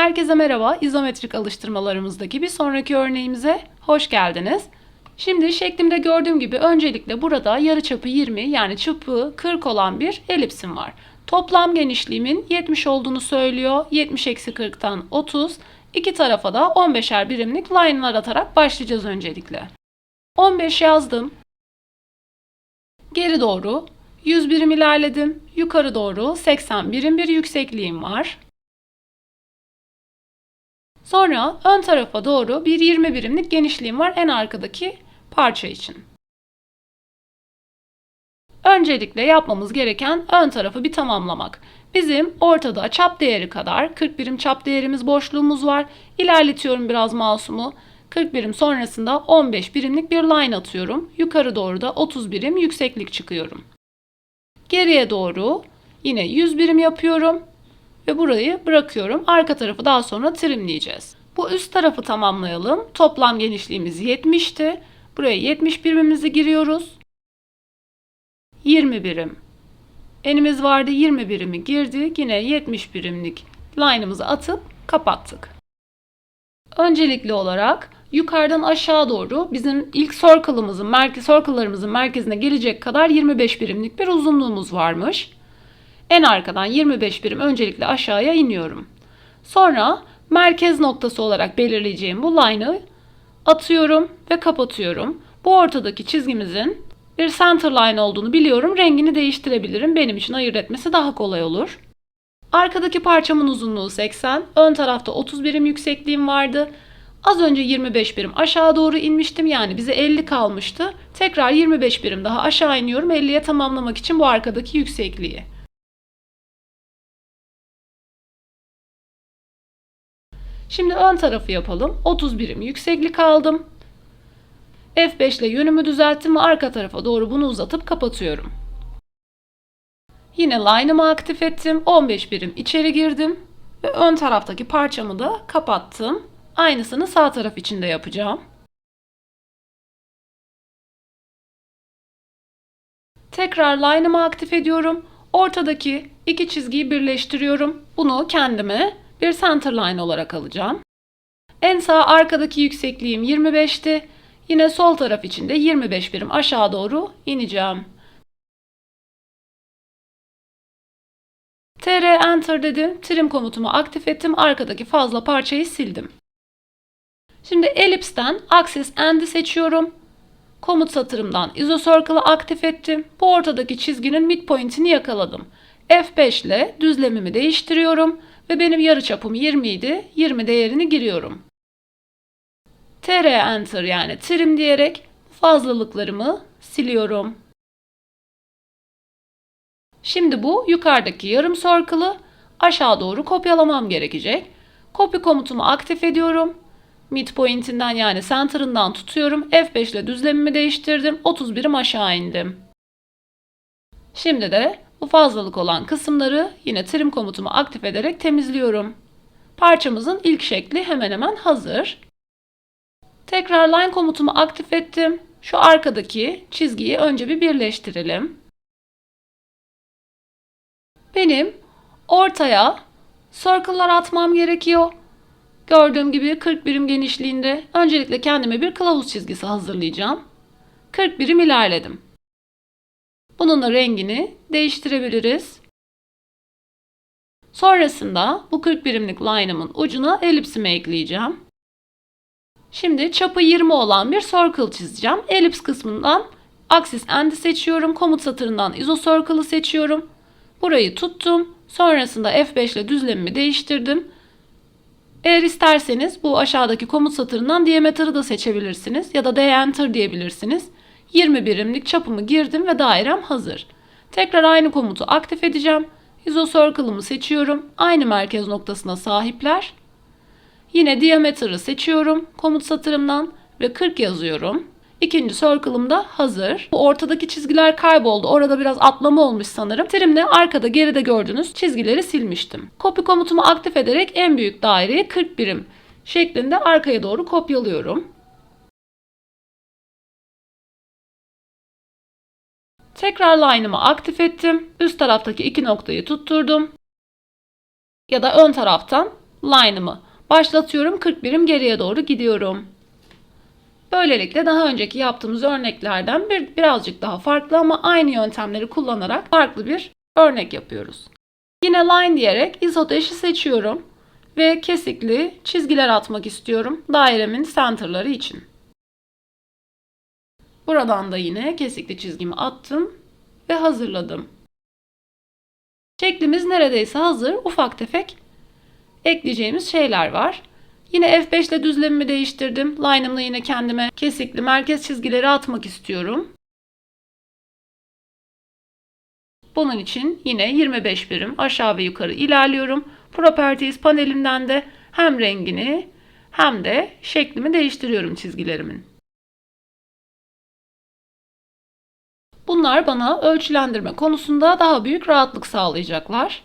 Herkese merhaba. İzometrik alıştırmalarımızdaki bir sonraki örneğimize hoş geldiniz. Şimdi şeklimde gördüğüm gibi öncelikle burada yarıçapı 20 yani çapı 40 olan bir elipsim var. Toplam genişliğimin 70 olduğunu söylüyor. 70 eksi 40'tan 30. İki tarafa da 15'er birimlik line'lar atarak başlayacağız öncelikle. 15 yazdım. Geri doğru 100 birim ilerledim. Yukarı doğru 80 birim bir yüksekliğim var. Sonra ön tarafa doğru bir 20 birimlik genişliğim var en arkadaki parça için. Öncelikle yapmamız gereken ön tarafı bir tamamlamak. Bizim ortada çap değeri kadar 40 birim çap değerimiz boşluğumuz var. İlerletiyorum biraz mouse'umu. 40 birim sonrasında 15 birimlik bir line atıyorum. Yukarı doğru da 30 birim yükseklik çıkıyorum. Geriye doğru yine 100 birim yapıyorum ve burayı bırakıyorum. Arka tarafı daha sonra trimleyeceğiz. Bu üst tarafı tamamlayalım. Toplam genişliğimiz 70'ti. Buraya 70 birimimizi giriyoruz. 20 birim. Enimiz vardı 20 birimi girdik. Yine 70 birimlik line'ımızı atıp kapattık. Öncelikli olarak yukarıdan aşağı doğru bizim ilk circle'ımızın, merkez circle'larımızın merkezine gelecek kadar 25 birimlik bir uzunluğumuz varmış. En arkadan 25 birim öncelikle aşağıya iniyorum. Sonra merkez noktası olarak belirleyeceğim bu line'ı atıyorum ve kapatıyorum. Bu ortadaki çizgimizin bir center line olduğunu biliyorum. Rengini değiştirebilirim. Benim için ayırt etmesi daha kolay olur. Arkadaki parçamın uzunluğu 80. Ön tarafta 30 birim yüksekliğim vardı. Az önce 25 birim aşağı doğru inmiştim. Yani bize 50 kalmıştı. Tekrar 25 birim daha aşağı iniyorum. 50'ye tamamlamak için bu arkadaki yüksekliği. Şimdi ön tarafı yapalım. 30 birim yükseklik aldım. F5 ile yönümü düzelttim ve arka tarafa doğru bunu uzatıp kapatıyorum. Yine line'ımı aktif ettim. 15 birim içeri girdim. Ve ön taraftaki parçamı da kapattım. Aynısını sağ taraf için de yapacağım. Tekrar line'ımı aktif ediyorum. Ortadaki iki çizgiyi birleştiriyorum. Bunu kendime bir center line olarak alacağım. En sağ arkadaki yüksekliğim 25'ti. Yine sol taraf için de 25 birim aşağı doğru ineceğim. TR Enter dedim. Trim komutumu aktif ettim. Arkadaki fazla parçayı sildim. Şimdi Ellipse'den Axis End'i seçiyorum. Komut satırımdan IsoCircle'ı aktif ettim. Bu ortadaki çizginin midpoint'ini yakaladım. F5 ile düzlemimi değiştiriyorum ve benim yarıçapım 20 idi. 20 değerini giriyorum. TR Enter yani trim diyerek fazlalıklarımı siliyorum. Şimdi bu yukarıdaki yarım circle'ı aşağı doğru kopyalamam gerekecek. Copy komutumu aktif ediyorum. Midpoint'inden yani center'ından tutuyorum. F5 ile düzlemimi değiştirdim. 30 birim aşağı indim. Şimdi de bu fazlalık olan kısımları yine trim komutumu aktif ederek temizliyorum. Parçamızın ilk şekli hemen hemen hazır. Tekrar line komutumu aktif ettim. Şu arkadaki çizgiyi önce bir birleştirelim. Benim ortaya circle'lar atmam gerekiyor. Gördüğüm gibi 40 birim genişliğinde öncelikle kendime bir kılavuz çizgisi hazırlayacağım. 40 birim ilerledim. Bunun rengini değiştirebiliriz. Sonrasında bu 40 birimlik line'ımın ucuna elipsimi ekleyeceğim. Şimdi çapı 20 olan bir circle çizeceğim. Elips kısmından axis end'i seçiyorum. Komut satırından isocircle'ı seçiyorum. Burayı tuttum. Sonrasında F5 ile düzlemimi değiştirdim. Eğer isterseniz bu aşağıdaki komut satırından diameter'ı da seçebilirsiniz ya da de-enter diyebilirsiniz. 20 birimlik çapımı girdim ve dairem hazır. Tekrar aynı komutu aktif edeceğim. Isocircle'ımı seçiyorum. Aynı merkez noktasına sahipler. Yine diameter'ı seçiyorum komut satırımdan ve 40 yazıyorum. İkinci circle'ım da hazır. Bu ortadaki çizgiler kayboldu. Orada biraz atlama olmuş sanırım. Trimle arkada geride gördüğünüz çizgileri silmiştim. Copy komutumu aktif ederek en büyük daireyi 40 birim şeklinde arkaya doğru kopyalıyorum. Tekrar line'ımı aktif ettim. Üst taraftaki iki noktayı tutturdum. Ya da ön taraftan line'ımı başlatıyorum. 40 birim geriye doğru gidiyorum. Böylelikle daha önceki yaptığımız örneklerden bir, birazcık daha farklı ama aynı yöntemleri kullanarak farklı bir örnek yapıyoruz. Yine line diyerek izodeşi seçiyorum ve kesikli çizgiler atmak istiyorum dairemin centerları için. Buradan da yine kesikli çizgimi attım ve hazırladım. Şeklimiz neredeyse hazır. Ufak tefek ekleyeceğimiz şeyler var. Yine F5 ile düzlemimi değiştirdim. Line'ımla yine kendime kesikli merkez çizgileri atmak istiyorum. Bunun için yine 25 birim aşağı ve yukarı ilerliyorum. Properties panelimden de hem rengini hem de şeklimi değiştiriyorum çizgilerimin. Bunlar bana ölçülendirme konusunda daha büyük rahatlık sağlayacaklar.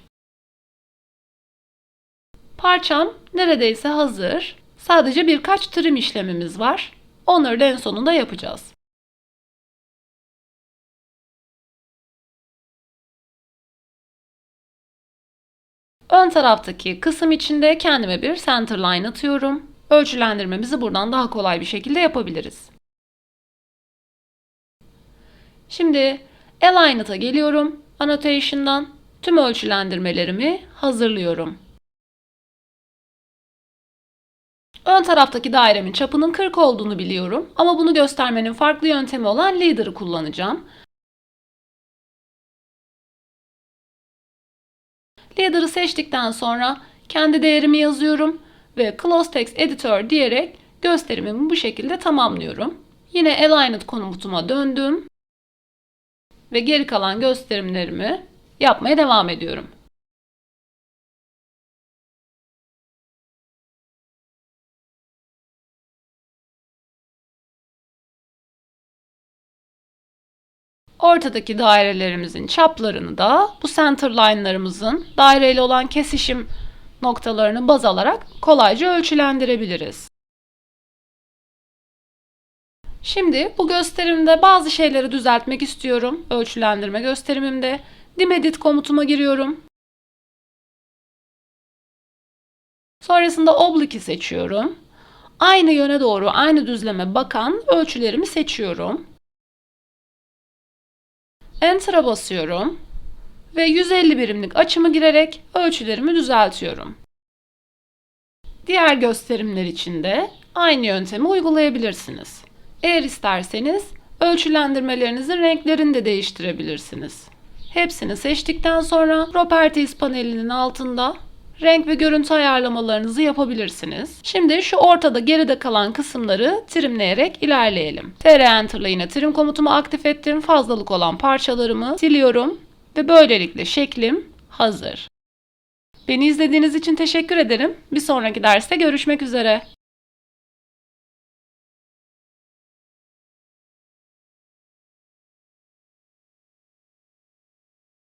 Parçam neredeyse hazır. Sadece birkaç trim işlemimiz var. Onları da en sonunda yapacağız. Ön taraftaki kısım içinde kendime bir center line atıyorum. Ölçülendirmemizi buradan daha kolay bir şekilde yapabiliriz. Şimdi Aligned'a geliyorum. Annotation'dan tüm ölçülendirmelerimi hazırlıyorum. Ön taraftaki dairemin çapının 40 olduğunu biliyorum ama bunu göstermenin farklı yöntemi olan Leader'ı kullanacağım. Leader'ı seçtikten sonra kendi değerimi yazıyorum ve Close Text Editor diyerek gösterimimi bu şekilde tamamlıyorum. Yine Aligned komutuma döndüm ve geri kalan gösterimlerimi yapmaya devam ediyorum. Ortadaki dairelerimizin çaplarını da bu center line'larımızın daireyle olan kesişim noktalarını baz alarak kolayca ölçülendirebiliriz. Şimdi bu gösterimde bazı şeyleri düzeltmek istiyorum. Ölçülendirme gösterimimde. Dim edit komutuma giriyorum. Sonrasında oblique'i seçiyorum. Aynı yöne doğru aynı düzleme bakan ölçülerimi seçiyorum. Enter'a basıyorum ve 150 birimlik açımı girerek ölçülerimi düzeltiyorum. Diğer gösterimler için de aynı yöntemi uygulayabilirsiniz. Eğer isterseniz ölçülendirmelerinizin renklerini de değiştirebilirsiniz. Hepsini seçtikten sonra Properties panelinin altında renk ve görüntü ayarlamalarınızı yapabilirsiniz. Şimdi şu ortada geride kalan kısımları trimleyerek ilerleyelim. TR Enter ile yine trim komutumu aktif ettim. Fazlalık olan parçalarımı siliyorum ve böylelikle şeklim hazır. Beni izlediğiniz için teşekkür ederim. Bir sonraki derste görüşmek üzere.